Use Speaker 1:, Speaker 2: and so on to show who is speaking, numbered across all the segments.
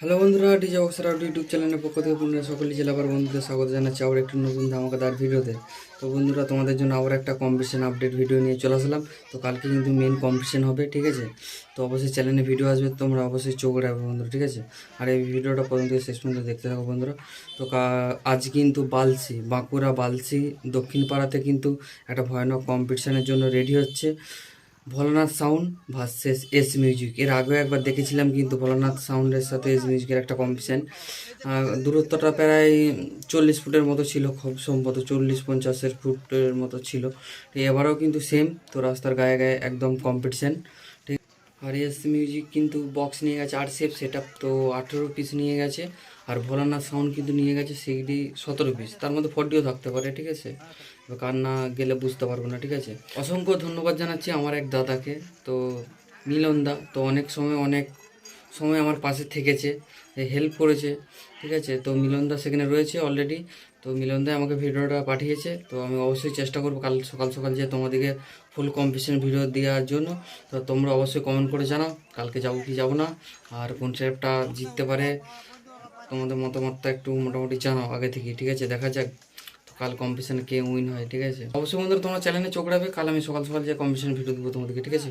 Speaker 1: Hello বন্ধুরা, DJ boxer out YouTube চ্যানেলের পক্ষ থেকে পুনরায় সকল জেলাবার বন্ধুদের স্বাগত জানাচ্ছি আবার একটি নতুন ধামাকাদার ভিডিওতে। তো বন্ধুরা, তোমাদের জন্য আবার একটা কম্পিটিশন আপডেট ভিডিও নিয়ে চলে আসলাম। তো কালকে কিন্তু মেন কম্পিটিশন হবে, ঠিক আছে? তো অবশ্যই চ্যানেলে ভিডিও আসবে, তোমরা অবশ্যই চোখ রাখবে বন্ধুরা, ঠিক আছে? আর এই ভিডিওটা প্রথম থেকে শেষ পর্যন্ত দেখতে থাকো বন্ধুরা। তো আজ কিন্তু বালসি, বাঁকুড়া বালসি দক্ষিণ পাড়াতে কিন্তু একটা ভয়ানক কম্পিটিশানের জন্য রেডি হচ্ছে। Bholanath sound versus S music এর আগেও একবার দেখেছিলাম কিন্তু ভোলানাথ সাউন্ডের সাথে এস মিউজিকের একটা কম্পিটিশন দূরত্বটা প্রায় চল্লিশ ফুটের মতো ছিল খুব সম্ভবত, চল্লিশ পঞ্চাশের ফুটের মতো ছিল। এবারেও কিন্তু সেম তো রাস্তার গায়ে গায়ে একদম কম্পিটিশান ঠিক। আর এস মিউজিক কিন্তু বক্স নিয়ে গেছে, আর সেফ সেট তো আঠেরো পিস নিয়ে গেছে। আর ভোলানাথ সাউন্ড কিন্তু নিয়ে গেছে সেইটি সতেরো পিস। তার মধ্যে ফর্টিও থাকতে পারে, ঠিক আছে? কার না গেলে বুঝতে পারব না, ঠিক আছে? অসংখ্য ধন্যবাদ জানাচ্ছি আমার এক দাদাকে, তো মিলনদা তো অনেক সময় অনেক সময় আমার পাশে থেকেছে হেল্প করেছে, ঠিক আছে? তো মিলনদা সেখানে রয়েছে অলরেডি তো মিলনদা আমাকে ভিডিওটা পাঠিয়েছে, তো আমি অবশ্যই চেষ্টা করব কাল সকাল সকাল যে তোমাদেরকে ফুল কম্পিটিশন ভিডিও দেওয়ার জন্য, তো তোমরা অবশ্যই কমেন্ট করে জানাও, কালকে যাব কি যাব না, আর কোন ট্র্যাপটা জিততে পারে তোমাদের মতামতটা একটু মোটামুটি জানাও আগে থেকে ঠিক আছে? দেখা যাক। তো কাল কম্পিটিশনে কে উইন হয় ঠিক আছে? অবশ্যই বন্ধুরা তোমরা চ্যানেলে চোখ রাখবে কাল আমি সকাল সকাল যে কম্পিটিশন ভিডিও দেবো তোমাদেরকে ঠিক আছে?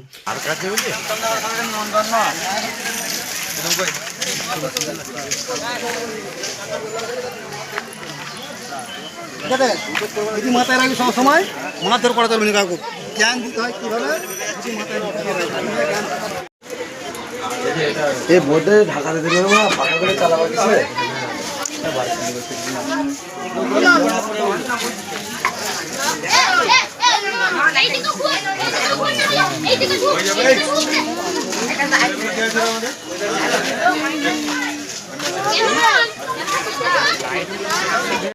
Speaker 2: ঠিক আছে? যদি মাথায় রাখবি সব সময় মাথার পড়া চলবে না কাকু জ্ঞান দিতে হয় কীভাবে? যদি মাথায় জ্ঞান
Speaker 3: এই বোধে ঢাকা দিতে পারব না পাকা করে চালাবা কিছু
Speaker 4: এইদিকে